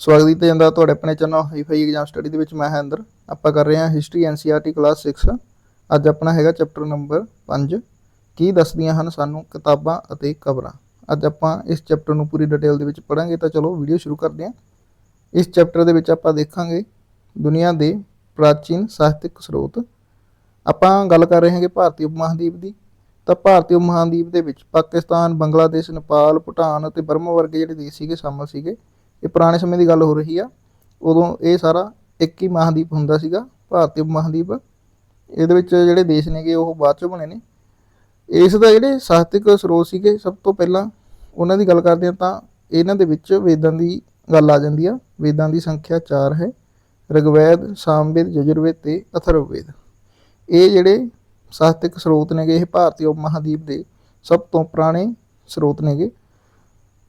ਸਵਾਗਤ ਕੀਤਾ ਜਾਂਦਾ ਤੁਹਾਡੇ ਆਪਣੇ ਚੈਨਲ ਹਾਈਫਾਈ ਐਗਜ਼ਾਮ ਸਟੱਡੀ ਦੇ ਵਿੱਚ। ਮੈਂ ਹਾਂ ਅੰਦਰ ਆਪਾਂ ਕਰ ਰਹੇ ਹਾਂ ਹਿਸਟਰੀ ਐਨਸੀਆਰਟੀ ਕਲਾਸ 6 ਅੱਜ ਆਪਣਾ ਹੈਗਾ ਚੈਪਟਰ ਨੰਬਰ 5 ਕੀ ਦੱਸਦੀਆਂ ਹਨ ਸਾਨੂੰ ਕਿਤਾਬਾਂ ਅਤੇ ਕਬਰਾਂ ਅੱਜ ਆਪਾਂ ਇਸ ਚੈਪਟਰ ਨੂੰ ਪੂਰੀ ਡਿਟੇਲ ਦੇ ਵਿੱਚ ਪੜਾਂਗੇ ਤਾਂ ਚਲੋ ਵੀਡੀਓ ਸ਼ੁਰੂ ਕਰਦੇ ਹਾਂ। ਇਸ ਚੈਪਟਰ ਦੇ ਵਿੱਚ ਆਪਾਂ ਦੇਖਾਂਗੇ ਦੁਨੀਆ ਦੇ ਪ੍ਰਾਚੀਨ ਸਾਹਿਤਿਕ ਸਰੋਤ। ਆਪਾਂ ਗੱਲ ਕਰ ਰਹੇ ਹਾਂਗੇ ਭਾਰਤੀ ਉਪ ਮਹਾਂਦੀਪ ਦੀ। ਤਾਂ ਭਾਰਤੀ ਉਪ ਮਹਾਂਦੀਪ ਦੇ ਵਿੱਚ ਪਾਕਿਸਤਾਨ, ਬੰਗਲਾਦੇਸ਼, ਨੇਪਾਲ, ਭੂਟਾਨ ਅਤੇ ਬਰਮਾ ਵਰਗੇ ਜਿਹੜੇ ਦੇਸ਼ ਸੀਗੇ, ਸ਼ਾਮਲ ਸੀਗੇ। ਇਹ ਪੁਰਾਣੇ ਸਮੇਂ ਦੀ ਗੱਲ ਹੋ ਰਹੀ ਆ। ਉਦੋਂ ਇਹ ਸਾਰਾ ਇੱਕ ਹੀ ਮਹਾਦੀਪ ਹੁੰਦਾ ਸੀਗਾ, ਭਾਰਤੀ ਉਪ ਮਹਾਦੀਪ। ਇਹਦੇ ਵਿੱਚ ਜਿਹੜੇ ਦੇਸ਼ ਨੇਗੇ, ਉਹ ਬਾਅਦ ਚੋਂ ਬਣੇ ਨੇ। ਇਸ ਦਾ ਜਿਹੜੇ ਸਾਹਿਤਿਕ ਸਰੋਤ ਸੀਗੇ, ਸਭ ਤੋਂ ਪਹਿਲਾਂ ਉਹਨਾਂ ਦੀ ਗੱਲ ਕਰਦੇ ਹਾਂ ਤਾਂ ਇਹਨਾਂ ਦੇ ਵਿੱਚ ਵੇਦਾਂ ਦੀ ਗੱਲ ਆ ਜਾਂਦੀ ਆ। ਵੇਦਾਂ ਦੀ ਸੰਖਿਆ 4 ਹੈ ਰਿਗਵੈਦ ਸਾਮਵੇਦ ਯਜੁਰਵੇਦ ਤੇ ਅਥਰਵਵੇਦ। ਇਹ ਜਿਹੜੇ ਸਾਹਿਤਿਕ ਸਰੋਤ ਨੇਗੇ, ਇਹ ਭਾਰਤੀ ਉਪ ਮਹਾਦੀਪ ਦੇ ਸਭ ਤੋਂ ਪੁਰਾਣੇ ਸਰੋਤ ਨੇਗੇ।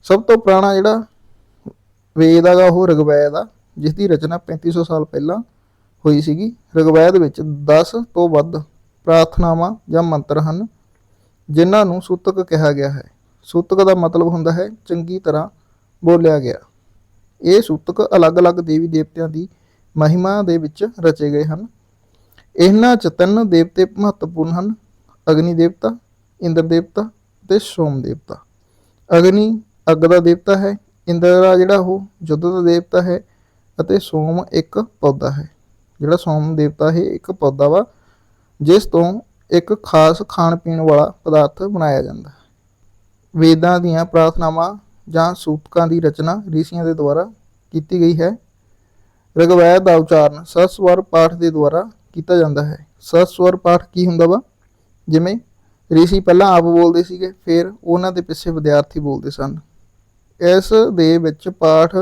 ਸਭ ਤੋਂ ਪੁਰਾਣਾ ਜਿਹੜਾ ਵੇਦ ਹੈਗਾ ਉਹ ਰਿਗਵੈਦ ਆ ਜਿਸ ਦੀ ਰਚਨਾ 3500 ਸਾਲ ਪਹਿਲਾਂ ਹੋਈ ਸੀਗੀ। ਰਿਗਵੈਦ ਵਿੱਚ 10 ਤੋਂ ਵੱਧ ਪ੍ਰਾਰਥਨਾਵਾਂ ਜਾਂ ਮੰਤਰ ਹਨ, ਜਿਨ੍ਹਾਂ ਨੂੰ ਸੂਤਕ ਕਿਹਾ ਗਿਆ ਹੈ। ਸੂਤਕ ਦਾ ਮਤਲਬ ਹੁੰਦਾ ਹੈ, ਚੰਗੀ ਤਰ੍ਹਾਂ ਬੋਲਿਆ ਗਿਆ। ਇਹ ਸੂਤਕ ਅਲੱਗ-ਅਲੱਗ ਦੇਵੀ ਦੇਵਤਿਆਂ ਦੀ ਮਹਿਮਾ ਦੇ ਵਿੱਚ ਰਚੇ ਗਏ ਹਨ। ਇਹਨਾਂ ਚ ਤਿੰਨ ਦੇਵਤੇ ਮਹੱਤਵਪੂਰਨ ਹਨ, ਅਗਨੀ ਦੇਵਤਾ, ਇੰਦਰ ਦੇਵਤਾ ਤੇ ਸੋਮ ਦੇਵਤਾ। ਅਗਨੀ ਅੱਗ ਦਾ ਦੇਵਤਾ ਹੈ ਇੰਦਰ ਦਾ ਜਿਹੜਾ ਉਹ ਯੁੱਧ ਦਾ ਦੇਵਤਾ ਹੈ ਅਤੇ ਸੋਮ ਇੱਕ ਪੌਦਾ ਹੈ। ਜਿਹੜਾ ਸੋਮ ਦੇਵਤਾ ਹੈ, ਇੱਕ ਪੌਦਾ ਵਾ, ਜਿਸ ਤੋਂ ਇੱਕ ਖਾਸ ਖਾਣ ਪੀਣ ਵਾਲਾ ਪਦਾਰਥ ਬਣਾਇਆ ਜਾਂਦਾ ਹੈ। ਵੇਦਾਂ ਦੀਆਂ ਪ੍ਰਾਰਥਨਾਵਾਂ ਜਾਂ ਸੂਤਕਾਂ ਦੀ ਰਚਨਾ ਰਿਸ਼ੀਆਂ ਦੇ ਦੁਆਰਾ ਕੀਤੀ ਗਈ ਹੈ। ਰਿਗਵੈਦ ਦਾ ਉਚਾਰਨ ਸਸਵਰ ਪਾਠ ਦੇ ਦੁਆਰਾ ਕੀਤਾ ਜਾਂਦਾ ਹੈ। ਸਸਵਰ ਪਾਠ ਕੀ ਹੁੰਦਾ ਵਾ? ਜਿਵੇਂ, ਰਿਸ਼ੀ ਪਹਿਲਾਂ ਆਪ ਬੋਲਦੇ ਸੀਗੇ, ਫਿਰ ਉਹਨਾਂ ਦੇ ਪਿੱਛੇ ਵਿਦਿਆਰਥੀ ਬੋਲਦੇ ਸਨ। ਇਸ ਦੇ ਵਿੱਚ ਪਾਠ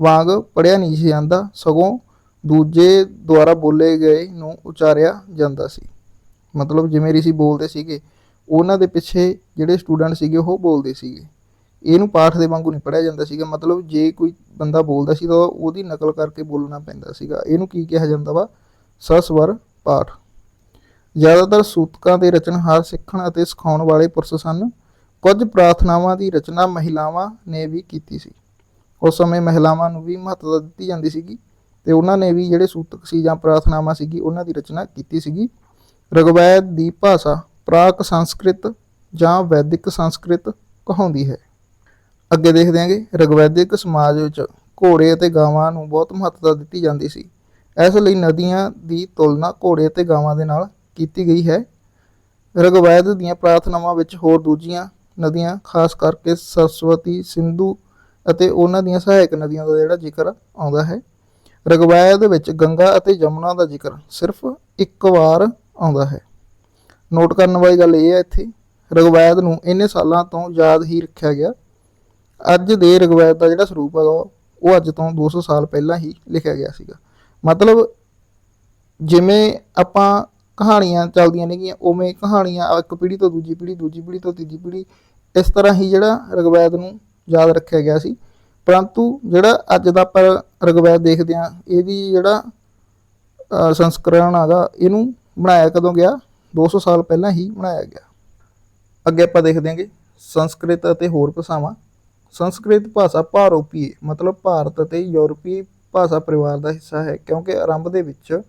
ਵਾਂਗ ਪੜਿਆ ਨਹੀਂ ਸੀ ਜਾਂਦਾ, ਸਗੋਂ ਦੂਜੇ ਦੁਆਰਾ ਬੋਲੇ ਗਏ ਨੂੰ ਉਚਾਰਿਆ ਜਾਂਦਾ ਸੀ। ਮਤਲਬ ਜਿਵੇਂ ਰਿਸ਼ੀ ਬੋਲਦੇ ਸੀਗੇ, ਉਹਨਾਂ ਦੇ ਪਿੱਛੇ ਜਿਹੜੇ ਸਟੂਡੈਂਟ ਸੀਗੇ ਉਹ ਬੋਲਦੇ ਸੀਗੇ। ਇਹਨੂੰ ਪਾਠ ਦੇ ਵਾਂਗੂ ਨਹੀਂ ਪੜਿਆ ਜਾਂਦਾ ਸੀਗਾ। ਮਤਲਬ ਜੇ ਕੋਈ ਬੰਦਾ ਬੋਲਦਾ ਸੀ ਤਾਂ ਉਹਦੀ ਨਕਲ ਕਰਕੇ ਬੋਲਣਾ ਪੈਂਦਾ ਸੀਗਾ। ਇਹਨੂੰ ਕੀ ਕਿਹਾ ਜਾਂਦਾ ਵਾ? ਸਸਵਰ ਪਾਠ। ਜ਼ਿਆਦਾਤਰ ਸੂਤਕਾਂ ਦੇ ਰਚਨਹਾਰ ਸਿੱਖਣ ਅਤੇ ਸਿਖਾਉਣ ਵਾਲੇ ਪੁਰਸ਼ ਸਨ। ਕੁਝ ਪ੍ਰਾਰਥਨਾਵਾਂ ਦੀ ਰਚਨਾ ਮਹਿਲਾਵਾਂ ਨੇ ਵੀ ਕੀਤੀ ਸੀ। ਉਸ ਸਮੇਂ ਮਹਿਲਾਵਾਂ ਨੂੰ ਵੀ ਮਹੱਤਤਾ ਦਿੱਤੀ ਜਾਂਦੀ ਸੀਗੀ ਤੇ ਉਹਨਾਂ ਨੇ ਵੀ ਜਿਹੜੇ ਸੂਤਕ ਸੀ ਜਾਂ ਪ੍ਰਾਰਥਨਾਵਾਂ ਸੀਗੀ, ਉਹਨਾਂ ਦੀ ਰਚਨਾ ਕੀਤੀ ਸੀਗੀ। ਰਿਗਵੈਦ ਦੀ ਭਾਸ਼ਾ ਪ੍ਰਾਕ ਸੰਸਕ੍ਰਿਤ ਜਾਂ ਵੈਦਿਕ ਸੰਸਕ੍ਰਿਤ ਕਹਾਉਂਦੀ ਹੈ। ਅੱਗੇ ਦੇਖਦੇ ਹਾਂਗੇ ਰਗਵੈਦਿਕ ਸਮਾਜ ਵਿੱਚ ਘੋੜੇ ਅਤੇ ਗਾਵਾਂ ਨੂੰ ਬਹੁਤ ਮਹੱਤਤਾ ਦਿੱਤੀ ਜਾਂਦੀ ਸੀ। ਇਸ ਲਈ ਨਦੀਆਂ ਦੀ ਤੁਲਨਾ ਘੋੜੇ ਅਤੇ ਗਾਵਾਂ ਦੇ ਨਾਲ ਕੀਤੀ ਗਈ ਹੈ। ਰਿਗਵੈਦ ਦੀਆਂ ਪ੍ਰਾਰਥਨਾਵਾਂ ਵਿੱਚ ਹੋਰ ਦੂਜੀਆਂ ਨਦੀਆਂ, ਖਾਸ ਕਰਕੇ ਸਰਸਵਤੀ, ਸਿੰਧੂ ਅਤੇ ਉਹਨਾਂ ਦੀਆਂ ਸਹਾਇਕ ਨਦੀਆਂ ਦਾ ਜਿਹੜਾ ਜ਼ਿਕਰ ਆਉਂਦਾ ਹੈ। ਰਿਗਵੈਦ ਵਿੱਚ ਗੰਗਾ ਅਤੇ ਯਮੁਨਾ ਦਾ ਜ਼ਿਕਰ ਸਿਰਫ ਇੱਕ ਵਾਰ ਆਉਂਦਾ ਹੈ। ਨੋਟ ਕਰਨ ਵਾਲੀ ਗੱਲ ਇਹ ਹੈ ਇੱਥੇ, ਰਿਗਵੈਦ ਨੂੰ ਇੰਨੇ ਸਾਲਾਂ ਤੋਂ ਯਾਦ ਹੀ ਰੱਖਿਆ ਗਿਆ। ਅੱਜ ਦੇ ਰਿਗਵੈਦ ਦਾ ਜਿਹੜਾ ਸਰੂਪ ਹੈਗਾ, ਉਹ ਅੱਜ ਤੋਂ 200 ਸਾਲ ਪਹਿਲਾਂ ਹੀ ਲਿਖਿਆ ਗਿਆ ਸੀਗਾ। ਮਤਲਬ ਜਿਵੇਂ ਆਪਾਂ ਕਹਾਣੀਆਂ ਚੱਲਦੀਆਂ ਨੇਗੀਆਂ, ਉਵੇਂ ਕਹਾਣੀਆਂ ਇੱਕ ਪੀੜ੍ਹੀ ਤੋਂ ਦੂਜੀ ਪੀੜ੍ਹੀ ਦੂਜੀ ਪੀੜ੍ਹੀ ਤੋਂ ਤੀਜੀ ਪੀੜ੍ਹੀ, ਇਸ ਤਰ੍ਹਾਂ ਹੀ ਜਿਹੜਾ ਰਗਵੈਦ ਨੂੰ ਯਾਦ ਰੱਖਿਆ ਗਿਆ ਸੀ। ਪਰੰਤੂ ਜਿਹੜਾ ਅੱਜ ਦਾ ਆਪਾਂ ਰਿਗਵੈਦ ਦੇਖਦੇ ਹਾਂ ਇਹਦੀ ਜਿਹੜਾ ਸੰਸਕਰਣ ਹੈਗਾ, ਇਹਨੂੰ ਬਣਾਇਆ ਕਦੋਂ ਗਿਆ? 200 ਸਾਲ ਪਹਿਲਾਂ ਹੀ ਬਣਾਇਆ ਗਿਆ। ਅੱਗੇ ਆਪਾਂ ਦੇਖਦੇ ਹਾਂਗੇ, ਸੰਸਕ੍ਰਿਤ ਅਤੇ ਹੋਰ ਭਾਸ਼ਾਵਾਂ। ਸੰਸਕ੍ਰਿਤ ਭਾਸ਼ਾ ਭਾਰੋਪੀ ਮਤਲਬ ਭਾਰਤ ਅਤੇ ਯੂਰਪੀ ਭਾਸ਼ਾ ਪਰਿਵਾਰ ਦਾ ਹਿੱਸਾ ਹੈ, ਕਿਉਂਕਿ ਆਰੰਭ ਦੇ ਵਿੱਚ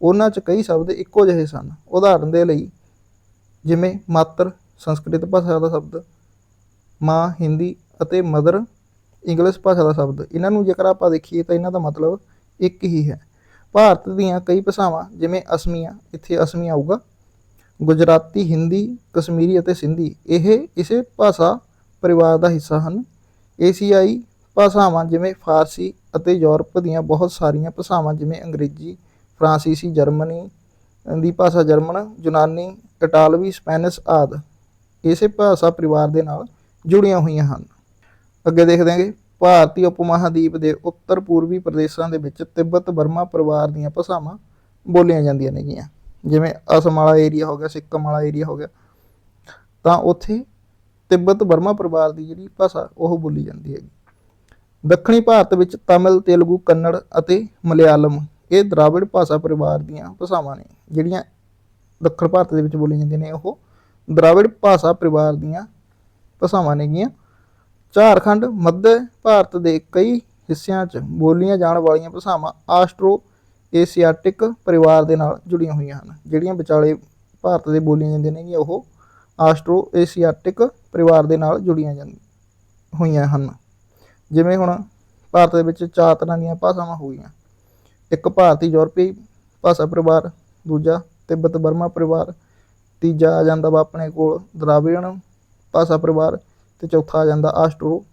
ਉਹਨਾਂ 'ਚ ਕਈ ਸ਼ਬਦ ਇੱਕੋ ਜਿਹੇ ਸਨ। ਉਦਾਹਰਨ ਦੇ ਲਈ ਜਿਵੇਂ ਮਾਤਰ, ਸੰਸਕ੍ਰਿਤ ਭਾਸ਼ਾ ਦਾ ਸ਼ਬਦ, ਮਾਂ, ਹਿੰਦੀ ਅਤੇ ਮਦਰ, ਇੰਗਲਿਸ਼ ਭਾਸ਼ਾ ਦਾ ਸ਼ਬਦ। ਇਹਨਾਂ ਨੂੰ ਜੇਕਰ ਆਪਾਂ ਦੇਖੀਏ ਤਾਂ ਇਹਨਾਂ ਦਾ ਮਤਲਬ ਇੱਕ ਹੀ ਹੈ। ਭਾਰਤ ਦੀਆਂ ਕਈ ਭਾਸ਼ਾਵਾਂ ਜਿਵੇਂ ਅਸਮੀਆ, ਇੱਥੇ ਅਸਮੀ ਆਊਗਾ। ਗੁਜਰਾਤੀ, ਹਿੰਦੀ, ਕਸ਼ਮੀਰੀ ਅਤੇ ਸਿੰਧੀ, ਇਹ ਇਸੇ ਭਾਸ਼ਾ ਪਰਿਵਾਰ ਦਾ ਹਿੱਸਾ ਹਨ। ਏਸ਼ੀਆਈ ਭਾਸ਼ਾਵਾਂ ਜਿਵੇਂ ਫਾਰਸੀ ਅਤੇ ਯੂਰਪ ਦੀਆਂ ਬਹੁਤ ਸਾਰੀਆਂ ਭਾਸ਼ਾਵਾਂ ਜਿਵੇਂ ਅੰਗਰੇਜ਼ੀ ਫਰਾਂਸੀਸੀ ਜਰਮਨੀ ਦੀ ਭਾਸ਼ਾ ਜਰਮਨ, ਯੂਨਾਨੀ ਇਟਾਲਵੀ ਸਪੈਨਿਸ਼ ਆਦਿ। ਇਸੇ ਭਾਸ਼ਾ ਪਰਿਵਾਰ ਦੇ ਨਾਲ ਜੁੜੀਆਂ ਹੋਈਆਂ ਹਨ। ਅੱਗੇ ਦੇਖਦੇ ਹਾਂਗੇ, ਭਾਰਤੀ ਉਪ ਮਹਾਦੀਪ ਦੇ ਉੱਤਰ ਪੂਰਬੀ ਪ੍ਰਦੇਸ਼ਾਂ ਦੇ ਵਿੱਚ ਤਿੱਬਤ ਬਰਮਾ ਪਰਿਵਾਰ ਦੀਆਂ ਭਾਸ਼ਾਵਾਂ ਬੋਲੀਆਂ ਜਾਂਦੀਆਂ ਨੇਗੀਆਂ। ਜਿਵੇਂ ਅਸਮ ਵਾਲਾ ਏਰੀਆ ਹੋ ਗਿਆ, ਸਿੱਕਮ ਵਾਲਾ ਏਰੀਆ ਹੋ ਗਿਆ। ਤਾਂ ਉੱਥੇ ਤਿੱਬਤ ਬਰਮਾ ਪਰਿਵਾਰ ਦੀ ਜਿਹੜੀ ਭਾਸ਼ਾ, ਉਹ ਬੋਲੀ ਜਾਂਦੀ ਹੈ ਦੱਖਣੀ ਭਾਰਤ ਵਿੱਚ ਤਮਿਲ, ਤੇਲਗੂ, ਕੰਨੜ ਅਤੇ ਮਲਿਆਲਮ ਇਹ ਦਰਾਵਿੜ ਭਾਸ਼ਾ ਪਰਿਵਾਰ ਦੀਆਂ ਭਾਸ਼ਾਵਾਂ ਨੇ, ਜਿਹੜੀਆਂ ਦੱਖਣ ਭਾਰਤ ਦੇ ਵਿੱਚ ਬੋਲੀਆਂ ਜਾਂਦੀਆਂ ਨੇ, ਉਹ ਦਰਾਵਿੜ ਭਾਸ਼ਾ ਪਰਿਵਾਰ ਦੀਆਂ ਭਾਸ਼ਾਵਾਂ ਨੇਗੀਆਂ ਝਾਰਖੰਡ, ਮੱਧ ਭਾਰਤ ਦੇ ਕਈ ਹਿੱਸਿਆਂ 'ਚ ਬੋਲੀਆਂ ਜਾਣ ਵਾਲੀਆਂ ਭਾਸ਼ਾਵਾਂ ਆਸਟਰੋ ਏਸ਼ੀਆਟਿਕ ਪਰਿਵਾਰ ਦੇ ਨਾਲ ਜੁੜੀਆਂ ਹੋਈਆਂ ਹਨ, ਜਿਹੜੀਆਂ ਵਿਚਾਲੇ ਭਾਰਤ ਦੇ ਬੋਲੀਆਂ ਜਾਂਦੀਆਂ ਨੇ ਉਹ ਆਸਟਰੋ ਏਸ਼ੀਆਟਿਕ ਪਰਿਵਾਰ ਦੇ ਨਾਲ ਜੁੜੀਆਂ ਜਾਂਦੀਆਂ ਹੋਈਆਂ ਹਨ। ਜਿਵੇਂ ਹੁਣ ਭਾਰਤ ਦੇ ਵਿੱਚ ਚਾਰ ਤਰ੍ਹਾਂ ਦੀਆਂ ਭਾਸ਼ਾਵਾਂ ਹੋ ਗਈਆਂ। ਇੱਕ ਭਾਰਤੀ ਯੂਰਪੀ ਭਾਸ਼ਾ ਪਰਿਵਾਰ, ਦੂਜਾ ਤਿੱਬਤ ਬਰਮਾ ਪਰਿਵਾਰ, ਤੀਜਾ ਆ ਜਾਂਦਾ ਵਾ ਆਪਣੇ ਕੋਲ ਦਰਾਵਿੜਨ ਭਾਸ਼ਾ ਪਰਿਵਾਰ ਤੇ ਚੌਥਾ ਆ ਜਾਂਦਾ ਆਸਟਰੋ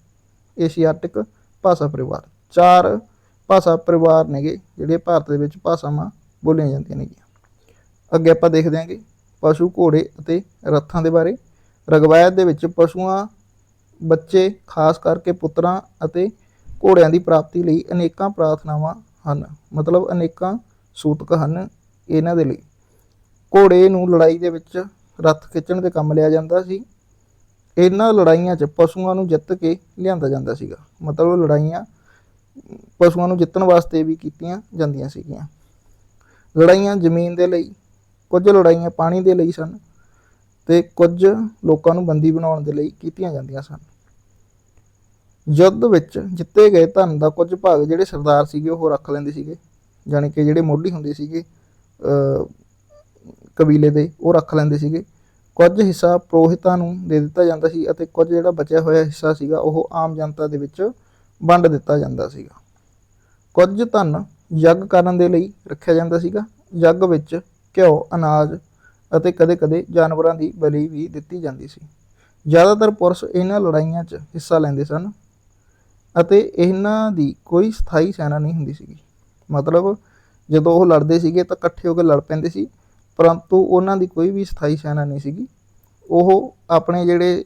ਏਸ਼ੀਆਟਿਕ ਭਾਸ਼ਾ ਪਰਿਵਾਰ। ਚਾਰ ਭਾਸ਼ਾ ਪਰਿਵਾਰ ਨੇਗੇ ਜਿਹੜੇ ਭਾਰਤ ਦੇ ਵਿੱਚ ਭਾਸ਼ਾਵਾਂ ਬੋਲੀਆਂ ਜਾਂਦੀਆਂ ਨੇਗੀਆਂ। ਅੱਗੇ ਆਪਾਂ ਦੇਖਦੇ ਹਾਂਗੇ ਪਸ਼ੂ ਘੋੜੇ ਅਤੇ ਰੱਥਾਂ ਦੇ ਬਾਰੇ। ਰਗਵਾਇਤ ਦੇ ਵਿੱਚ ਪਸ਼ੂਆਂ, ਬੱਚੇ, ਖਾਸ ਕਰਕੇ ਪੁੱਤਰਾਂ ਅਤੇ ਘੋੜਿਆਂ ਦੀ ਪ੍ਰਾਪਤੀ ਲਈ ਅਨੇਕਾਂ ਪ੍ਰਾਰਥਨਾਵਾਂ ਹਨ। ਮਤਲਬ ਅਨੇਕਾਂ ਸੂਤਕ ਹਨ ਇਹਨਾਂ ਦੇ ਲਈ। ਘੋੜੇ ਨੂੰ ਲੜਾਈ ਦੇ ਵਿੱਚ ਰੱਥ ਖਿੱਚਣ ਦੇ ਕੰਮ ਲਿਆ ਜਾਂਦਾ ਸੀ। ਇਹਨਾਂ ਲੜਾਈਆਂ 'ਚ ਪਸ਼ੂਆਂ ਨੂੰ ਜਿੱਤ ਕੇ ਲਿਆਂਦਾ ਜਾਂਦਾ ਸੀਗਾ। ਮਤਲਬ ਲੜਾਈਆਂ ਪਸ਼ੂਆਂ ਨੂੰ ਜਿੱਤਣ ਵਾਸਤੇ ਵੀ ਕੀਤੀਆਂ ਜਾਂਦੀਆਂ ਸੀਗੀਆਂ। ਲੜਾਈਆਂ ਜ਼ਮੀਨ ਦੇ ਲਈ, ਕੁਝ ਲੜਾਈਆਂ ਪਾਣੀ ਦੇ ਲਈ ਸਨ ਤੇ ਕੁਝ ਲੋਕਾਂ ਨੂੰ ਬੰਦੀ ਬਣਾਉਣ ਦੇ ਲਈ ਕੀਤੀਆਂ ਜਾਂਦੀਆਂ ਸਨ। ਯੁੱਧ ਵਿੱਚ ਜਿੱਤੇ ਗਏ ਧਨ ਦਾ ਕੁਝ ਭਾਗ ਜਿਹੜੇ ਸਰਦਾਰ ਸੀਗੇ ਉਹ ਰੱਖ ਲੈਂਦੇ ਸੀਗੇ, ਜਾਣੀ ਕਿ ਜਿਹੜੇ ਮੋਢੀ ਹੁੰਦੇ ਸੀਗੇ ਕਬੀਲੇ ਦੇ, ਉਹ ਰੱਖ ਲੈਂਦੇ ਸੀਗੇ। ਕੁਝ ਹਿੱਸਾ ਪ੍ਰੋਹਿਤਾਂ ਨੂੰ ਦੇ ਦਿੱਤਾ ਜਾਂਦਾ ਸੀ ਅਤੇ ਕੁਝ ਜਿਹੜਾ ਬਚਿਆ ਹੋਇਆ ਹਿੱਸਾ ਸੀਗਾ ਉਹ ਆਮ ਜਨਤਾ ਦੇ ਵਿੱਚ ਵੰਡ ਦਿੱਤਾ ਜਾਂਦਾ ਸੀਗਾ। ਕੁਝ ਧਨ ਯੱਗ ਕਰਨ ਦੇ ਲਈ ਰੱਖਿਆ ਜਾਂਦਾ ਸੀਗਾ। ਯੱਗ ਵਿੱਚ ਘਿਓ, ਅਨਾਜ ਅਤੇ ਕਦੇ-ਕਦੇ ਜਾਨਵਰਾਂ ਦੀ ਬਲੀ ਵੀ ਦਿੱਤੀ ਜਾਂਦੀ ਸੀ। ਜ਼ਿਆਦਾਤਰ ਪੁਰਸ਼ ਇਹਨਾਂ ਲੜਾਈਆਂ 'ਚ ਹਿੱਸਾ ਲੈਂਦੇ ਸਨ। ਅਤੇ ਇਹਨਾਂ ਦੀ ਕੋਈ ਸਥਾਈ ਸੈਨਾ ਨਹੀਂ ਹੁੰਦੀ ਸੀਗੀ। ਮਤਲਬ ਜਦੋਂ ਉਹ ਲੜਦੇ ਸੀਗੇ ਤਾਂ ਇਕੱਠੇ ਹੋ ਕੇ ਲੜ ਪੈਂਦੇ ਸੀ, ਪਰੰਤੂ ਉਹਨਾਂ ਦੀ ਕੋਈ ਵੀ ਸਥਾਈ ਸੈਨਾ ਨਹੀਂ ਸੀਗੀ। ਉਹ ਆਪਣੇ ਜਿਹੜੇ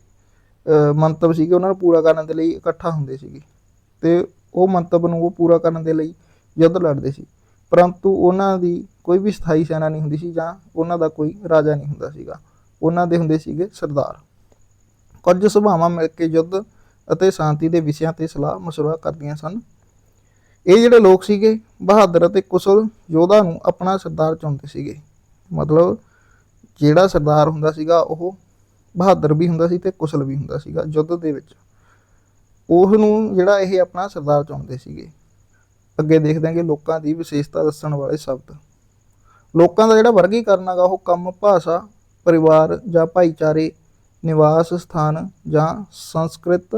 ਮੰਤਵ ਸੀਗੇ ਉਹਨਾਂ ਨੂੰ ਪੂਰਾ ਕਰਨ ਦੇ ਲਈ ਇਕੱਠਾ ਹੁੰਦੇ ਸੀਗੇ ਤੇ ਉਹ ਮੰਤਵ ਨੂੰ ਉਹ ਪੂਰਾ ਕਰਨ ਦੇ ਲਈ ਯੁੱਧ ਲੜਦੇ ਸੀ। ਪਰੰਤੂ ਉਹਨਾਂ ਦੀ ਕੋਈ ਵੀ ਸਥਾਈ ਸੈਨਾ ਨਹੀਂ ਹੁੰਦੀ ਸੀ ਜਾਂ ਉਹਨਾਂ ਦਾ ਕੋਈ ਰਾਜਾ ਨਹੀਂ ਹੁੰਦਾ ਸੀਗਾ। ਉਹਨਾਂ ਦੇ ਹੁੰਦੇ ਸੀਗੇ ਸਰਦਾਰ। ਕੁਝ ਸੁਭਾਵਾਂ ਮਿਲ ਕੇ ਯੁੱਧ ਅਤੇ ਸ਼ਾਂਤੀ ਦੇ ਵਿਸ਼ਿਆਂ ਤੇ ਸਲਾਹ ਮਸ਼ਵਰਾ ਕਰਦੀਆਂ ਸਨ। ਇਹ ਜਿਹੜੇ ਲੋਕ ਸੀਗੇ, ਬਹਾਦਰ ਅਤੇ ਕੁਸ਼ਲ ਯੋਧਾ ਨੂੰ ਆਪਣਾ ਸਰਦਾਰ ਚੁਣਦੇ ਸੀਗੇ। ਮਤਲਬ ਜਿਹੜਾ ਸਰਦਾਰ ਹੁੰਦਾ ਸੀਗਾ, ਉਹ ਬਹਾਦਰ ਵੀ ਹੁੰਦਾ ਸੀ ਤੇ ਕੁਸ਼ਲ ਵੀ ਹੁੰਦਾ ਸੀਗਾ ਯੁੱਧ ਦੇ ਵਿੱਚ। ਉਸ ਨੂੰ ਜਿਹੜਾ ਇਹ ਆਪਣਾ ਸਰਦਾਰ ਚੁਣਦੇ ਸੀਗੇ। ਅੱਗੇ ਦੇਖਦੇ ਹਾਂਗੇ ਲੋਕਾਂ ਦੀ ਵਿਸ਼ੇਸ਼ਤਾ ਦੱਸਣ ਵਾਲੇ ਸ਼ਬਦ। ਲੋਕਾਂ ਦਾ ਜਿਹੜਾ ਵਰਗੀਕਰਨ ਹੈਗਾ, ਉਹ ਕੰਮ, ਭਾਸ਼ਾ, ਪਰਿਵਾਰ ਜਾਂ ਭਾਈਚਾਰੇ, ਨਿਵਾਸ ਸਥਾਨ ਜਾਂ ਸੰਸਕ੍ਰਿਤ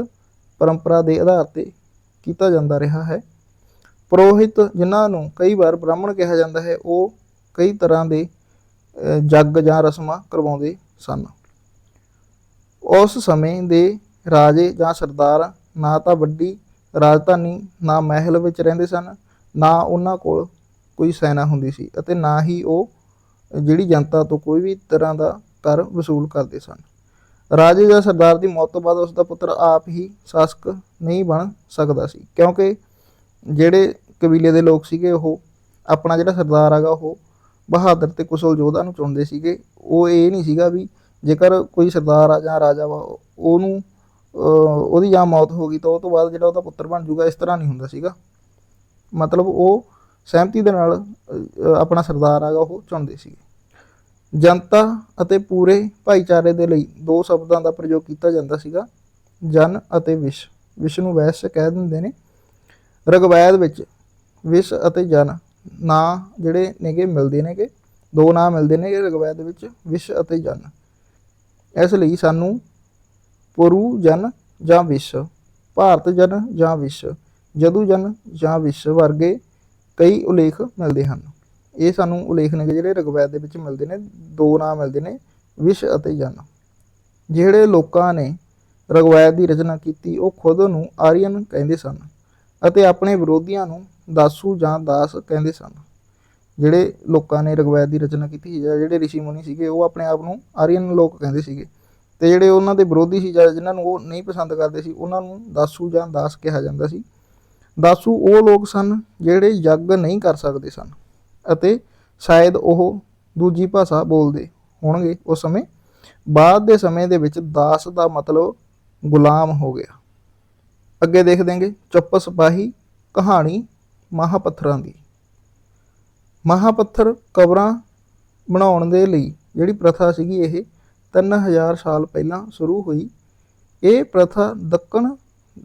ਪਰੰਪਰਾ ਦੇ ਆਧਾਰ ਤੇ ਕੀਤਾ ਜਾਂਦਾ ਰਿਹਾ ਹੈ। ਪੁਰੋਹਿਤ ਜਿਨ੍ਹਾਂ ਨੂੰ ਕਈ ਵਾਰ ਬ੍ਰਾਹਮਣ ਕਿਹਾ ਜਾਂਦਾ ਹੈ, ਉਹ ਕਈ ਤਰ੍ਹਾਂ ਦੇ ਜੱਗ ਜਾਂ ਰਸਮਾਂ ਕਰਵਾਉਂਦੇ ਸਨ। ਉਸ ਸਮੇਂ ਦੇ ਰਾਜੇ ਜਾਂ ਸਰਦਾਰ ਨਾ ਤਾਂ ਵੱਡੀ ਰਾਜਧਾਨੀ, ਨਾ ਮਹਿਲ ਵਿੱਚ ਰਹਿੰਦੇ ਸਨ, ਨਾ ਉਹਨਾਂ ਕੋਲ ਕੋਈ ਸੈਨਾ ਹੁੰਦੀ ਸੀ ਅਤੇ ਨਾ ਹੀ ਉਹ ਜਿਹੜੀ ਜਨਤਾ ਤੋਂ ਕੋਈ ਵੀ ਤਰ੍ਹਾਂ ਦਾ ਕਰ ਵਸੂਲ ਕਰਦੇ ਸਨ। ਰਾਜੇ ਜਾਂ ਸਰਦਾਰ ਦੀ ਮੌਤ ਤੋਂ ਬਾਅਦ ਉਸ ਦਾ ਪੁੱਤਰ ਆਪ ਹੀ ਸ਼ਾਸਕ ਨਹੀਂ ਬਣ ਸਕਦਾ ਸੀ। ਕਿਉਂਕਿ ਜਿਹੜੇ ਕਬੀਲੇ ਦੇ ਲੋਕ ਸੀਗੇ, ਉਹ ਆਪਣਾ ਜਿਹੜਾ ਸਰਦਾਰ ਹੈਗਾ, ਉਹ ਬਹਾਦਰ ਤੇ ਕੁਸ਼ਲ ਯੋਧਾ ਨੂੰ ਚੁਣਦੇ ਸੀਗੇ। ਉਹ ਇਹ ਨਹੀਂ ਸੀਗਾ ਵੀ ਜੇਕਰ ਕੋਈ ਸਰਦਾਰ ਆ ਜਾਂ ਰਾਜਾ ਵਾ, ਉਹਨੂੰ ਉਹਦੀ ਜਾਂ ਮੌਤ ਹੋ ਗਈ ਤਾਂ ਉਹ ਤੋਂ ਬਾਅਦ ਜਿਹੜਾ ਉਹਦਾ ਪੁੱਤਰ ਬਣ ਜਾਊਗਾ, ਇਸ ਤਰ੍ਹਾਂ ਨਹੀਂ ਹੁੰਦਾ ਸੀਗਾ। ਮਤਲਬ ਉਹ ਸਹਿਮਤੀ ਦੇ ਨਾਲ ਆਪਣਾ ਸਰਦਾਰ ਹੈਗਾ, ਉਹ ਚੁਣਦੇ ਸੀਗੇ। ਜਨਤਾ ਅਤੇ ਪੂਰੇ ਭਾਈਚਾਰੇ ਦੇ ਲਈ ਦੋ ਸ਼ਬਦਾਂ ਦਾ ਪ੍ਰਯੋਗ ਕੀਤਾ ਜਾਂਦਾ ਸੀਗਾ। ਜਨ ਅਤੇ ਵਿਸ਼। ਵਿਸ਼ ਨੂੰ ਵੈਸ਼ ਕਹਿ ਦਿੰਦੇ ਨੇ। ਰਗਵੈਦ ਵਿੱਚ ਵਿਸ਼ ਅਤੇ ਜਨ ਨਾਂ ਜਿਹੜੇ ਨੇਗੇ ਮਿਲਦੇ ਨੇਗੇ। ਦੋ ਨਾਂ ਮਿਲਦੇ ਨੇ ਰਗਵੈਦ ਵਿੱਚ, ਵਿਸ਼ ਅਤੇ ਜਨ। ਇਸ ਲਈ ਸਾਨੂੰ ਪੁਰੂ ਜਨ ਜਾਂ ਵਿਸ਼, ਭਾਰਤ ਜਨ ਜਾਂ ਵਿਸ਼, ਜਦੂ ਜਨ ਜਾਂ ਵਿਸ਼ ਵਰਗੇ ਕਈ ਉਲੇਖ ਮਿਲਦੇ ਹਨ। ਇਹ ਸਾਨੂੰ ਉਲੇਖ ਨੇ ਜਿਹੜੇ ਰਗਵੈਦ ਦੇ ਵਿੱਚ ਮਿਲਦੇ ਨੇ, ਦੋ ਨਾਮ ਮਿਲਦੇ ਨੇ, ਵਿਸ਼ ਅਤੇ ਜਨ। ਜਿਹੜੇ ਲੋਕਾਂ ਨੇ ਰਗਵੈਦ ਦੀ ਰਚਨਾ ਕੀਤੀ, ਉਹ ਖੁਦ ਨੂੰ ਆਰੀਅਨ ਕਹਿੰਦੇ ਸਨ ਅਤੇ ਆਪਣੇ ਵਿਰੋਧੀਆਂ ਨੂੰ ਦਾਸੂ ਜਾਂ ਦਾਸ ਕਹਿੰਦੇ ਸਨ। ਜਿਹੜੇ ਲੋਕਾਂ ਨੇ ਰਗਵੈਦ ਦੀ ਰਚਨਾ ਕੀਤੀ, ਜਾਂ ਜਿਹੜੇ ઋષਿ ਮੁਨੀ ਸੀਗੇ, ਉਹ ਆਪਣੇ ਆਪ ਨੂੰ ਆਰੀਅਨ ਲੋਕ ਕਹਿੰਦੇ ਸੀਗੇ। ਤੇ ਜਿਹੜੇ ਉਹਨਾਂ ਦੇ ਵਿਰੋਧੀ ਸੀ, ਜਾਂ ਜਿਨ੍ਹਾਂ ਨੂੰ ਉਹ ਨਹੀਂ ਪਸੰਦ ਕਰਦੇ ਸੀ, ਉਹਨਾਂ ਨੂੰ ਦਾਸੂ ਜਾਂ ਦਾਸ ਕਿਹਾ ਜਾਂਦਾ ਸੀ। ਦਾਸੂ ਉਹ ਲੋਕ ਸਨ ਜਿਹੜੇ ਯੱਗ ਨਹੀਂ ਕਰ ਸਕਦੇ ਸਨ। ਅਤੇ ਸ਼ਾਇਦ ਉਹ ਦੂਜੀ ਭਾਸ਼ਾ ਬੋਲਦੇ ਹੋਣਗੇ। ਉਸ ਸਮੇਂ ਬਾਅਦ ਦੇ ਸਮੇਂ ਦੇ ਵਿੱਚ ਦਾਸ ਦਾ ਮਤਲਬ ਗੁਲਾਮ ਹੋ ਗਿਆ। ਅੱਗੇ ਦੇਖ ਦੇਂਗੇ, ਚੁੱਪ ਸਿਪਾਹੀ ਕਹਾਣੀ ਮਹਾਪੱਥਰਾਂ ਦੀ। ਮਹਾਪੱਥਰ ਕਬਰਾਂ ਬਣਾਉਣ ਦੇ ਲਈ ਜਿਹੜੀ ਪ੍ਰਥਾ ਸੀਗੀ ਇਹ 3000 ਸਾਲ ਪਹਿਲਾਂ ਸ਼ੁਰੂ ਹੋਈ। ਇਹ ਪ੍ਰਥਾ ਦੱਖਣ,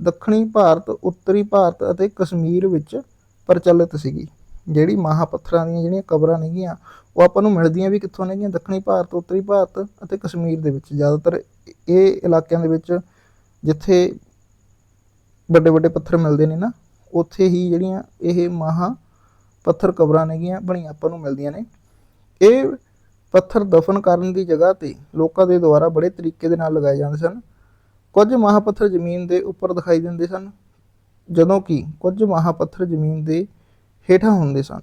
ਦੱਖਣੀ ਭਾਰਤ, ਉੱਤਰੀ ਭਾਰਤ ਅਤੇ ਕਸ਼ਮੀਰ ਵਿੱਚ ਪ੍ਰਚਲਿਤ ਸੀਗੀ। ਜਿਹੜੀ ਮਹਾਪੱਥਰਾਂ ਦੀਆਂ ਜਿਹੜੀਆਂ ਕਬਰਾਂ ਨੇਗੀਆਂ, ਉਹ ਆਪਾਂ ਨੂੰ ਮਿਲਦੀਆਂ ਵੀ ਕਿੱਥੋਂ ਨੇਗੀਆਂ? ਦੱਖਣੀ ਭਾਰਤ, ਉੱਤਰੀ ਭਾਰਤ ਅਤੇ ਕਸ਼ਮੀਰ ਦੇ ਵਿੱਚ। ਜ਼ਿਆਦਾਤਰ ਇਹ ਇਲਾਕਿਆਂ ਦੇ ਵਿੱਚ ਜਿੱਥੇ ਵੱਡੇ ਵੱਡੇ ਪੱਥਰ ਮਿਲਦੇ ਨੇ ਨਾ, ਉੱਥੇ ਹੀ ਜਿਹੜੀਆਂ ਇਹ ਮਹਾ ਪੱਥਰ ਕਬਰਾਂ ਨੇਗੀਆਂ ਬਣੀਆਂ ਆਪਾਂ ਨੂੰ ਮਿਲਦੀਆਂ ਨੇ। ਇਹ ਪੱਥਰ ਦਫਨ ਕਰਨ ਦੀ ਜਗ੍ਹਾ ਤੇ ਲੋਕਾਂ ਦੇ ਦੁਆਰਾ ਬੜੇ ਤਰੀਕੇ ਦੇ ਨਾਲ ਲਗਾਏ ਜਾਂਦੇ ਸਨ। ਕੁਝ ਮਹਾਪੱਥਰ ਜ਼ਮੀਨ ਦੇ ਉੱਪਰ ਦਿਖਾਈ ਦਿੰਦੇ ਸਨ, ਜਦੋਂ ਕਿ ਕੁਝ ਮਹਾਪੱਥਰ ਜ਼ਮੀਨ ਦੇ ਹੇਠਾਂ ਹੁੰਦੇ ਸਨ।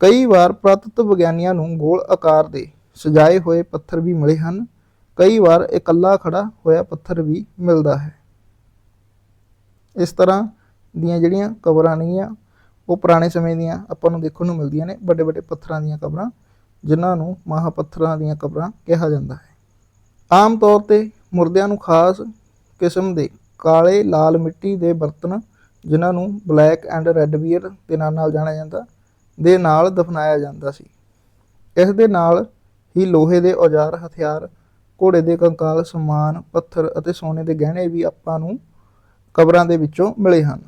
ਕਈ ਵਾਰ ਪੁਰਾਤੱਤਵ ਵਿਗਿਆਨੀਆਂ ਨੂੰ ਗੋਲ ਆਕਾਰ ਦੇ ਸਜਾਏ ਹੋਏ ਪੱਥਰ ਵੀ ਮਿਲੇ ਹਨ। ਕਈ ਵਾਰ ਇਕੱਲਾ ਖੜਾ ਹੋਇਆ ਪੱਥਰ ਵੀ ਮਿਲਦਾ ਹੈ। ਇਸ ਤਰ੍ਹਾਂ ਦੀਆਂ ਜਿਹੜੀਆਂ ਕਬਰਾਂ ਨੇਗੀਆਂ, ਉਹ ਪੁਰਾਣੇ ਸਮੇਂ ਦੀਆਂ ਆਪਾਂ ਨੂੰ ਦੇਖਣ ਨੂੰ ਮਿਲਦੀਆਂ ਨੇ। ਵੱਡੇ ਵੱਡੇ ਪੱਥਰਾਂ ਦੀਆਂ ਕਬਰਾਂ, ਜਿਨ੍ਹਾਂ ਨੂੰ ਮਹਾਪੱਥਰਾਂ ਦੀਆਂ ਕਬਰਾਂ ਕਿਹਾ ਜਾਂਦਾ ਹੈ। ਆਮ ਤੌਰ ਤੇ ਮੁਰਦਿਆਂ ਨੂੰ ਖਾਸ ਕਿਸਮ ਦੇ ਕਾਲੇ, ਲਾਲ ਮਿੱਟੀ ਦੇ ਬਰਤਨ ਜਿਨ੍ਹਾਂ ਨੂੰ ਬਲੈਕ ਐਂਡ ਰੈੱਡ ਬੀਅਰ ਦੇ ਨਾਂ ਨਾਲ ਜਾਣਿਆ ਜਾਂਦਾ, ਦੇ ਨਾਲ ਦਫਨਾਇਆ ਜਾਂਦਾ ਸੀ। ਇਸ ਦੇ ਨਾਲ ਹੀ ਲੋਹੇ ਦੇ ਔਜ਼ਾਰ, ਹਥਿਆਰ, ਘੋੜੇ ਦੇ ਕੰਕਾਲ, ਸਮਾਨ, ਪੱਥਰ ਅਤੇ ਸੋਨੇ ਦੇ ਗਹਿਣੇ ਵੀ ਆਪਾਂ ਨੂੰ ਕਬਰਾਂ ਦੇ ਵਿੱਚੋਂ ਮਿਲੇ ਹਨ।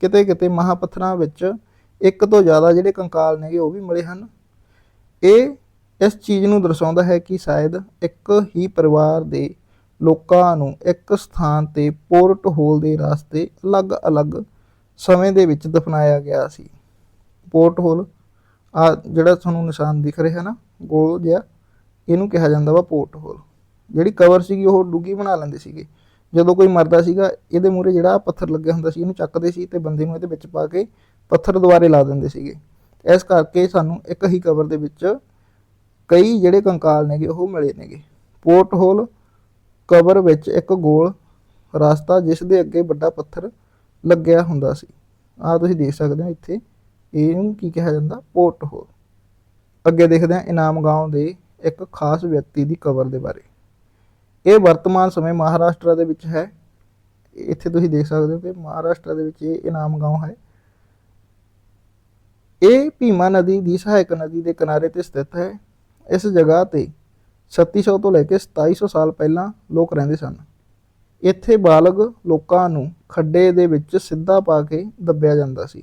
ਕਿਤੇ ਕਿਤੇ ਮਹਾਪੱਥਰਾਂ ਵਿੱਚ ਇੱਕ ਤੋਂ ਜ਼ਿਆਦਾ ਜਿਹੜੇ ਕੰਕਾਲ ਨੇਗੇ, ਉਹ ਵੀ ਮਿਲੇ ਹਨ। ਇਹ ਇਸ ਚੀਜ਼ ਨੂੰ ਦਰਸਾਉਂਦਾ ਹੈ ਕਿ ਸ਼ਾਇਦ ਇੱਕ ਹੀ ਪਰਿਵਾਰ ਦੇ ਲੋਕਾਂ ਨੂੰ ਇੱਕ ਸਥਾਨ ਤੇ ਪੋਰਟ ਹੋਲ ਦੇ ਰਸਤੇ ਅਲੱਗ-ਅਲੱਗ ਸਮੇਂ ਦੇ ਵਿੱਚ ਦਫਨਾਇਆ ਗਿਆ ਸੀ। ਪੋਰਟ ਹੋਲ, ਆ ਜਿਹੜਾ ਤੁਹਾਨੂੰ ਨਿਸ਼ਾਨ ਦਿਖ ਰਿਹਾ ਨਾ, ਗੋਲ ਜਿਹਾ, ਇਹਨੂੰ ਕਿਹਾ ਜਾਂਦਾ ਵਾ ਪੋਰਟ ਹੋਲ। ਜਿਹੜੀ ਕਵਰ ਸੀਗੀ, ਉਹ ਡੂੰਗੀ ਬਣਾ ਲੈਂਦੇ ਸੀਗੇ। ਜਦੋਂ ਕੋਈ ਮਰਦਾ ਸੀਗਾ, ਇਹਦੇ ਮੂਹਰੇ ਜਿਹੜਾ ਪੱਥਰ ਲੱਗਿਆ ਹੁੰਦਾ ਸੀ, ਇਹਨੂੰ ਚੱਕਦੇ ਸੀ ਤੇ ਬੰਦੇ ਨੂੰ ਇਹਦੇ ਵਿੱਚ ਪਾ ਕੇ ਪੱਥਰ ਦੁਬਾਰੇ ਲਾ ਦਿੰਦੇ ਸੀਗੇ। ਇਸ ਕਰਕੇ ਸਾਨੂੰ ਇੱਕ ਹੀ ਕਵਰ ਦੇ ਵਿੱਚ ਕਈ ਜਿਹੜੇ ਕੰਕਾਲ ਨੇਗੇ, ਉਹ ਮਿਲੇ ਨੇਗੇ। ਪੋਰਟ ਹੋਲ ਕਬਰ ਵਿੱਚ ਇੱਕ ਗੋਲ ਰਸਤਾ ਜਿਸ ਦੇ ਅੱਗੇ ਵੱਡਾ ਪੱਥਰ ਲੱਗਿਆ ਹੁੰਦਾ ਸੀ। ਆ ਤੁਸੀਂ ਦੇਖ ਸਕਦੇ ਹੋ ਇੱਥੇ। ਇਹਨੂੰ ਕੀ ਕਿਹਾ ਜਾਂਦਾ? Porthole. ਅੱਗੇ ਦੇਖਦੇ ਹਾਂ ਇਨਾਮ ਗਾਉਂ ਦੇ ਇੱਕ ਖਾਸ ਵਿਅਕਤੀ ਦੀ ਕਬਰ ਦੇ ਬਾਰੇ। ਇਹ ਵਰਤਮਾਨ ਸਮੇਂ ਮਹਾਰਾਸ਼ਟਰ ਦੇ ਵਿੱਚ ਹੈ। ਇੱਥੇ ਤੁਸੀਂ ਦੇਖ ਸਕਦੇ ਹੋ ਕਿ ਮਹਾਰਾਸ਼ਟਰ ਦੇ ਵਿੱਚ ਇਹ ਇਨਾਮ ਗਾਉਂ ਹੈ। ਇਹ ਭੀਮਾ ਨਦੀ ਦੀ ਸਹਾਇਕ ਨਦੀ ਦੇ ਕਿਨਾਰੇ ਤੇ ਸਥਿਤ ਹੈ। ਇਸ ਜਗ੍ਹਾ ਤੇ 3600 ਤੋਂ ਲੈ ਕੇ 2700 ਸਾਲ ਪਹਿਲਾਂ ਲੋਕ ਰਹਿੰਦੇ ਸਨ। ਇੱਥੇ ਬਾਲਗ ਲੋਕਾਂ ਨੂੰ ਖੱਡੇ ਦੇ ਵਿੱਚ ਸਿੱਧਾ ਪਾ ਕੇ ਦੱਬਿਆ ਜਾਂਦਾ ਸੀ।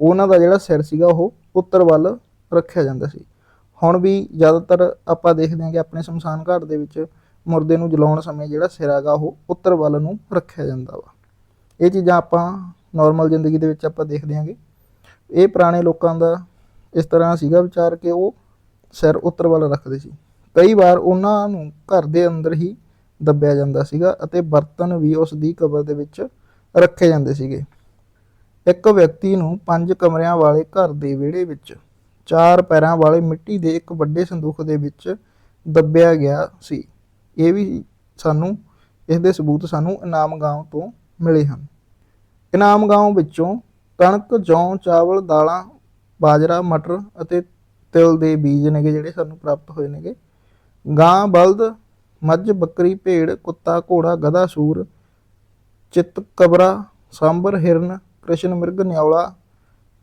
ਉਹਨਾਂ ਦਾ ਜਿਹੜਾ ਸਿਰ ਸੀਗਾ, ਉਹ ਉੱਤਰ ਵੱਲ ਰੱਖਿਆ ਜਾਂਦਾ ਸੀ। ਹੁਣ ਵੀ ਜ਼ਿਆਦਾਤਰ ਆਪਾਂ ਦੇਖਦੇ ਹਾਂ ਕਿ ਆਪਣੇ ਸ਼ਮਸ਼ਾਨ ਘਾਟ ਦੇ ਵਿੱਚ ਮੁਰਦੇ ਨੂੰ ਜਲਾਉਣ ਸਮੇਂ ਜਿਹੜਾ ਸਿਰ ਹੈਗਾ, ਉਹ ਉੱਤਰ ਵੱਲ ਨੂੰ ਰੱਖਿਆ ਜਾਂਦਾ ਵਾ। ਇਹ ਚੀਜ਼ਾਂ ਆਪਾਂ ਨਾਰਮਲ ਜ਼ਿੰਦਗੀ ਦੇ ਵਿੱਚ ਆਪਾਂ ਦੇਖਦੇ ਹਾਂਗੇ। ਇਹ ਪੁਰਾਣੇ ਲੋਕਾਂ ਦਾ ਇਸ ਤਰ੍ਹਾਂ ਸੀਗਾ ਵਿਚਾਰ ਕਿ ਉਹ ਸਿਰ ਉੱਤਰ ਵੱਲ ਰੱਖਦੇ ਸੀ। ਕਈ ਵਾਰ ਉਹਨਾਂ ਨੂੰ ਘਰ ਦੇ ਅੰਦਰ ਹੀ ਦੱਬਿਆ ਜਾਂਦਾ ਸੀਗਾ ਅਤੇ ਬਰਤਨ ਵੀ ਉਸ ਦੀ ਕਬਰ ਦੇ ਵਿੱਚ ਰੱਖੇ ਜਾਂਦੇ ਸੀਗੇ। ਇੱਕ ਵਿਅਕਤੀ ਨੂੰ ਪੰਜ ਕਮਰਿਆਂ ਵਾਲੇ ਘਰ ਦੇ ਵਿਹੜੇ ਵਿੱਚ, ਚਾਰ ਪੈਰਾਂ ਵਾਲੇ ਮਿੱਟੀ ਦੇ ਇੱਕ ਵੱਡੇ ਸੰਦੂਖ ਦੇ ਵਿੱਚ ਦੱਬਿਆ ਗਿਆ ਸੀ। ਇਹ ਵੀ ਸਾਨੂੰ, ਇਸ ਦੇ ਸਬੂਤ ਸਾਨੂੰ ਇਨਾਮ ਗਾਂਵ ਤੋਂ ਮਿਲੇ ਹਨ। ਇਨਾਮ ਗਾਂਵ ਵਿੱਚੋਂ ਕਣਕ, ਜੌਂ, ਚਾਵਲ, ਦਾਲਾਂ, ਬਾਜਰਾ, ਮਟਰ ਅਤੇ ਤਿਲ ਦੇ ਬੀਜ ਨੇਗੇ ਜਿਹੜੇ ਸਾਨੂੰ ਪ੍ਰਾਪਤ ਹੋਏ ਨੇਗੇ। ਗਾਂ ਬਲਦ, ਮੱਝ ਬੱਕਰੀ ਭੇੜ, ਕੁੱਤਾ ਘੋੜਾ, ਗਧਾ ਸੂਰ, ਚਿੱਤ ਕਬਰਾ, ਸਾਂਬਰ, ਹਿਰਨ, ਕ੍ਰਿਸ਼ਨ ਮਿਰਗ ਨਿਉਲਾ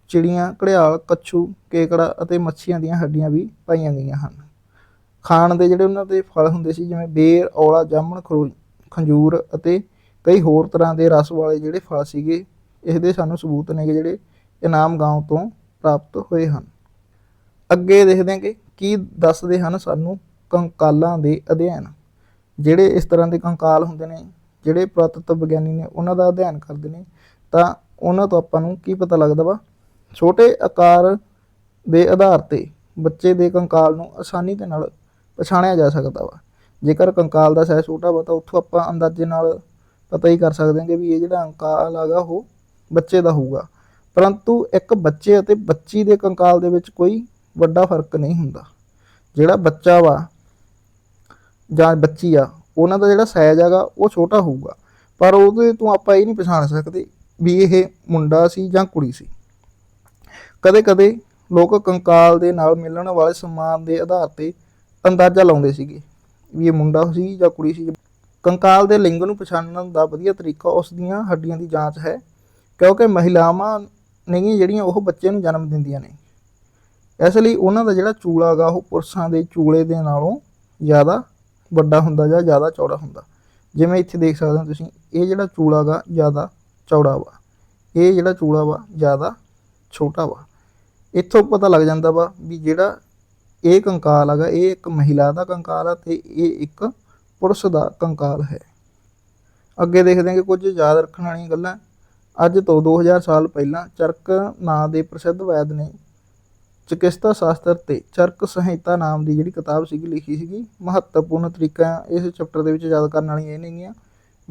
ਚਿੜੀਆਂ, ਘੜਿਆਲ, ਕੱਛੂ, ਕੇਕੜਾ ਅਤੇ ਮੱਛੀਆਂ ਦੀਆਂ ਹੱਡੀਆਂ ਵੀ ਪਾਈਆਂ ਗਈਆਂ ਹਨ। ਖਾਣ ਦੇ ਜਿਹੜੇ ਉਹਨਾਂ ਦੇ ਫਲ ਹੁੰਦੇ ਸੀ, ਜਿਵੇਂ ਬੇਰ, ਔਲਾ, ਜਾਮਣ, ਖਰੋ, ਖੰਜੂਰ ਅਤੇ ਕਈ ਹੋਰ ਤਰ੍ਹਾਂ ਦੇ ਰਸ ਵਾਲੇ ਜਿਹੜੇ ਫਲ ਸੀਗੇ, ਇਸ ਦੇ ਸਾਨੂੰ ਸਬੂਤ ਨੇਗੇ ਜਿਹੜੇ ਇਨਾਮ ਗਾਂਵ ਤੋਂ ਪ੍ਰਾਪਤ ਹੋਏ ਹਨ। ਅੱਗੇ ਦੇਖਦੇ ਹਾਂ ਕਿ ਕੀ ਦੱਸਦੇ ਹਨ ਸਾਨੂੰ ਕੰਕਾਲਾਂ ਦੇ ਅਧਿਐਨ, ਜਿਹੜੇ ਇਸ ਤਰ੍ਹਾਂ ਦੇ ਕੰਕਾਲ ਹੁੰਦੇ ਨੇ, ਜਿਹੜੇ ਪੁਰਾਤੱਤਵ ਵਿਗਿਆਨੀ ਨੇ ਉਹਨਾਂ ਦਾ ਅਧਿਐਨ ਕਰਦੇ ਨੇ, ਤਾਂ ਉਹਨਾਂ ਤੋਂ ਆਪਾਂ ਨੂੰ ਕੀ ਪਤਾ ਲੱਗਦਾ ਵਾ? ਛੋਟੇ ਆਕਾਰ ਦੇ ਆਧਾਰ ਤੇ ਬੱਚੇ ਦੇ ਕੰਕਾਲ ਨੂੰ ਆਸਾਨੀ ਦੇ ਨਾਲ ਪਛਾਣਿਆ ਜਾ ਸਕਦਾ ਵਾ। ਜੇਕਰ ਕੰਕਾਲ ਦਾ ਸਾਈਜ਼ ਛੋਟਾ ਵਾ, ਤਾਂ ਉੱਥੋਂ ਆਪਾਂ ਅੰਦਾਜ਼ੇ ਨਾਲ ਪਤਾ ਹੀ ਕਰ ਸਕਦੇ ਹਾਂ ਕਿ ਵੀ ਇਹ ਜਿਹੜਾ ਕੰਕਾਲ ਹੈਗਾ, ਉਹ ਬੱਚੇ ਦਾ ਹੋਊਗਾ। ਪਰੰਤੂ ਇੱਕ ਬੱਚੇ ਅਤੇ ਬੱਚੀ ਦੇ ਕੰਕਾਲ ਦੇ ਵਿੱਚ ਕੋਈ ਵੱਡਾ ਫ਼ਰਕ ਨਹੀਂ ਹੁੰਦਾ। ਜਿਹੜਾ ਬੱਚਾ ਵਾ ਜਾਂ ਬੱਚੀ ਆ, ਉਹਨਾਂ ਦਾ ਜਿਹੜਾ ਸਾਈਜ਼ ਹੈਗਾ ਉਹ ਛੋਟਾ ਹੋਊਗਾ। ਪਰ ਉਹਦੇ ਤੋਂ ਆਪਾਂ ਇਹ ਨਹੀਂ ਪਛਾਣ ਸਕਦੇ ਵੀ ਇਹ ਮੁੰਡਾ ਸੀ ਜਾਂ ਕੁੜੀ ਸੀ। ਕਦੇ-ਕਦੇ ਲੋਕ ਕੰਕਾਲ ਦੇ ਨਾਲ ਮਿਲਣ ਵਾਲੇ ਸਮਾਨ ਦੇ ਆਧਾਰ ਤੇ ਅੰਦਾਜ਼ਾ ਲਾਉਂਦੇ ਸੀਗੇ ਵੀ ਇਹ ਮੁੰਡਾ ਸੀ ਜਾਂ ਕੁੜੀ ਸੀ। ਕੰਕਾਲ ਦੇ ਲਿੰਗ ਨੂੰ ਪਛਾਣਨ ਦਾ ਵਧੀਆ ਤਰੀਕਾ ਉਸ ਦੀਆਂ ਹੱਡੀਆਂ ਦੀ ਜਾਂਚ ਹੈ, ਕਿਉਂਕਿ ਮਹਿਲਾਵਾਂ ਨਹੀਂ ਜਿਹੜੀਆਂ ਉਹ ਬੱਚੇ ਨੂੰ ਜਨਮ ਦਿੰਦੀਆਂ ਨੇ। ਇਸ ਲਈ ਉਹਨਾਂ ਦਾ ਜਿਹੜਾ ਚੂਲਾ ਗਾ ਉਹ ਪੁਰਸ਼ਾਂ ਦੇ ਚੂਲੇ ਦੇ ਨਾਲੋਂ ਜ਼ਿਆਦਾ ਵੱਡਾ ਹੁੰਦਾ ਜਾਂ ਜ਼ਿਆਦਾ ਚੌੜਾ ਹੁੰਦਾ। ਜਿਵੇਂ ਇੱਥੇ ਦੇਖ ਸਕਦੇ ਹੋ ਤੁਸੀਂ, ਇਹ ਜਿਹੜਾ ਚੂਲਾ ਗਾ, ਜ਼ਿਆਦਾ ਚੌੜਾ ਵਾ। ਇਹ ਜਿਹੜਾ ਚੂਲਾ ਵਾ, ਜ਼ਿਆਦਾ ਛੋਟਾ ਵਾ। ਇੱਥੋਂ ਪਤਾ ਲੱਗ ਜਾਂਦਾ ਵਾ ਵੀ ਜਿਹੜਾ ਇਹ ਕੰਕਾਲ ਹੈਗਾ ਇਹ ਇੱਕ ਮਹਿਲਾ ਦਾ ਕੰਕਾਲ ਆ ਤੇ ਇਹ ਇੱਕ ਪੁਰਸ਼ ਦਾ ਕੰਕਾਲ ਹੈ। ਅੱਗੇ ਦੇਖਦੇ ਹਾਂ ਕਿ ਕੁਝ ਯਾਦ ਰੱਖਣ ਵਾਲੀਆਂ ਗੱਲਾਂ। ਅੱਜ ਤੋਂ 2000 ਸਾਲ ਪਹਿਲਾਂ ਚਰਕ ਨਾਂ ਦੇ ਪ੍ਰਸਿੱਧ ਵੈਦ ਨੇ ਚਿਕਿਤਸਾ ਸ਼ਾਸਤਰ ਤੇ ਚਰਕ ਸੰਹਿਤਾ ਨਾਮ ਦੀ ਜਿਹੜੀ ਕਿਤਾਬ ਸੀਗੀ, ਲਿਖੀ ਸੀਗੀ, ਮਹੱਤਵਪੂਰਨ ਤਰੀਕਾ ਇਸ ਚੈਪਟਰ ਦੇ ਵਿੱਚ ਯਾਦ ਕਰਨ ਵਾਲੀਆਂ ਇਹ ਨੇਗੀਆਂ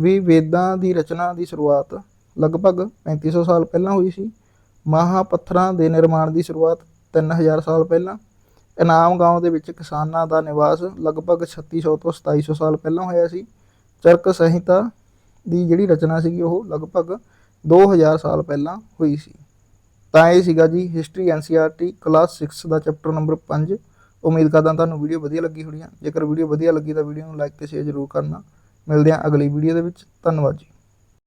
ਵੀ ਵੇਦਾਂ ਦੀ ਰਚਨਾ ਦੀ ਸ਼ੁਰੂਆਤ ਲਗਭਗ 3500 ਸਾਲ ਪਹਿਲਾਂ ਹੋਈ ਸੀ। ਮਹਾ ਪੱਥਰਾਂ ਦੇ ਨਿਰਮਾਣ ਦੀ ਸ਼ੁਰੂਆਤ 3000 ਸਾਲ ਪਹਿਲਾਂ। ਇਨਾਮ ਗਾਂਵ ਦੇ ਵਿੱਚ ਕਿਸਾਨਾਂ ਦਾ ਨਿਵਾਸ ਲਗਭਗ 3600 ਤੋਂ 2700 ਸਾਲ ਪਹਿਲਾਂ ਹੋਇਆ ਸੀ। ਚਰਕ ਸੰਹਿਤਾ ਦੀ ਜਿਹੜੀ ਰਚਨਾ ਸੀਗੀ, ਉਹ ਲਗਭਗ 2000 ਸਾਲ ਪਹਿਲਾਂ ਹੋਈ ਸੀ। ਤਾਂ ਇਹ ਸੀਗਾ ਜੀ ਹਿਸਟਰੀ ਐਨਸੀਆਰਟੀ ਕਲਾਸ 6 ਦਾ ਚੈਪਟਰ ਨੰਬਰ 5 ਉਮੀਦ ਕਰਦਾ ਤੁਹਾਨੂੰ ਵੀਡੀਓ ਵਧੀਆ ਲੱਗੀ ਹੋਣੀ ਆ। ਜੇਕਰ ਵੀਡੀਓ ਵਧੀਆ ਲੱਗੀ ਤਾਂ ਵੀਡੀਓ ਨੂੰ ਲਾਈਕ ਤੇ ਸ਼ੇਅਰ ਜ਼ਰੂਰ ਕਰਨਾ। ਮਿਲਦੇ ਹਾਂ ਅਗਲੀ ਵੀਡੀਓ ਦੇ ਵਿੱਚ। ਧੰਨਵਾਦ ਜੀ।